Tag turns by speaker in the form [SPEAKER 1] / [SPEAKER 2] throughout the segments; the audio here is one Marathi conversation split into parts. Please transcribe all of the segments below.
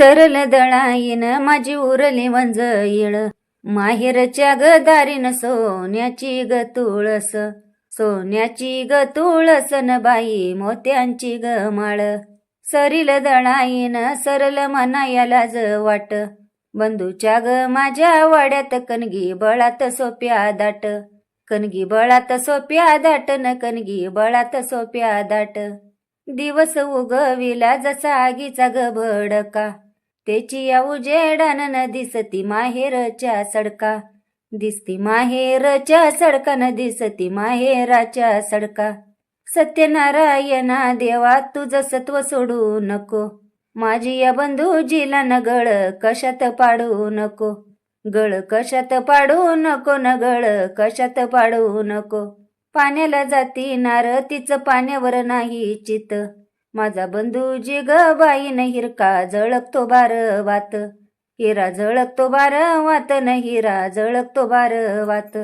[SPEAKER 1] सरल दळाईन माझी उरली वंज येळ माहेरच्या ग दारीन सोन्याची ग तुळस. सोन्याची ग तुळस न बाई मोत्यांची ग माळ. सरील दळाईन सरल मनायाला ज वाट. बंधूच्या ग माझ्या वाड्यात कणगी बळात सोप्या दाट. कणगी बळात सोप्या दाट न कणगी बळात सोप्या दाट. दिवस उगविला जसा आगीचा ग भडका. त्याची या उजेडान न दिसती माहेरच्या सडका. दिसती माहेरच्या सडका न दिसती माहेराच्या सडका. सत्यनारायणा देवा तुझं सत्व सोडू नको. माझी या बंधूजीला न गळ कशात पाडू नको. गळ कशात पाडू नको न गळ कशात पाडू नको. पाण्याला जाती नार तिचं पाण्यावर नाही चित. माझा बंधू जी ग बाईन हिरका झळकतो बार वात. हिरा झळकतो बार वात न हिरा झळकतो बार वात.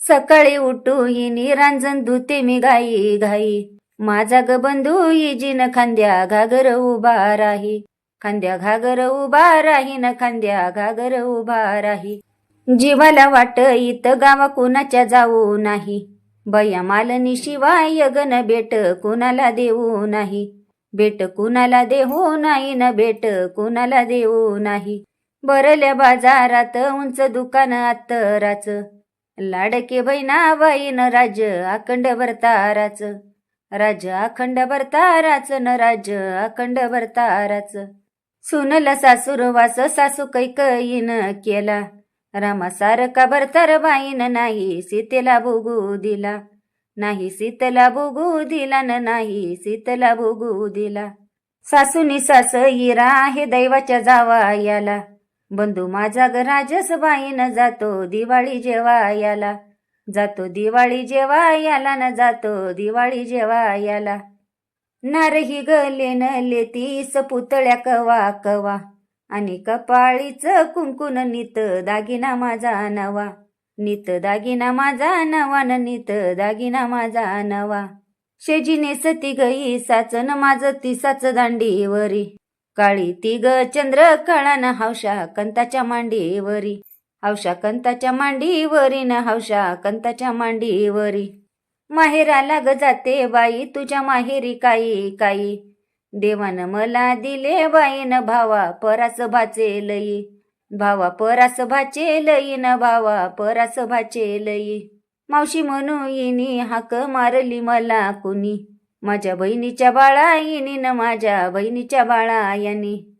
[SPEAKER 1] सकाळी उठू ही निरांजन धुते मी गाई घाई. माझा ग बंधू इजीन खांद्या घागर उभा राही. खांद्या घागर उभा राही न खांद्या घागर उभा राही. जीवाला वाट इथं गावा कुणाच्या जाऊ नाही. बया मालनी शिवाय गण बेट कुणाला देऊ नाही. भेट कुणाला देऊ नाही ना भेट कुणाला देऊ नाही बरल्या बाजारात उंच दुकान अत्तराच लाडके बहिणा बाईन राज अखंड भरताराच. राज अखंड भरताराच न राज अखंड भरताराच. सुनला सासूर वास सासू कैकईन केला. रामा सारका भरतार बाईन नाही सीतेला भोगू दिला. नाही सीतला भोगू दिला न नाही सीतला भोगू दिला सासूनी सास इरा आहे दैवाच्या जावा याला बंधू माझा ग राजस बाईन जातो दिवाळी जेवा याला जातो दिवाळी जेवा याला न जातो दिवाळी जेवा याला नारही गले न लेतीस पुतळ्या कवा कवा. आणि कपाळीच कुंकुन नित दागिना माझा नवा. नित दागिना माझा नवा न नित दागिना माझा नवा शेजीने सती गई साचन माझ तिसाच दांडीवरी काळी ती ग चंद्र काळान हौशा कंताच्या मांडीवरी हौशा कंताच्या मांडीवरी न हौशा कंताच्या मांडीवरी माहेराला ग जाते बाई तुझ्या माहेरी काही काही देवान मला दिले बाईन भावा परास भाचे लई भावा परास भाचे लई न भावा परास भाचे लई. मावशी म्हणू इनी हाक मारली मला कुणी. माझ्या बहिणीच्या बाळा इनी न माझ्या बहिणीच्या बाळा यांनी.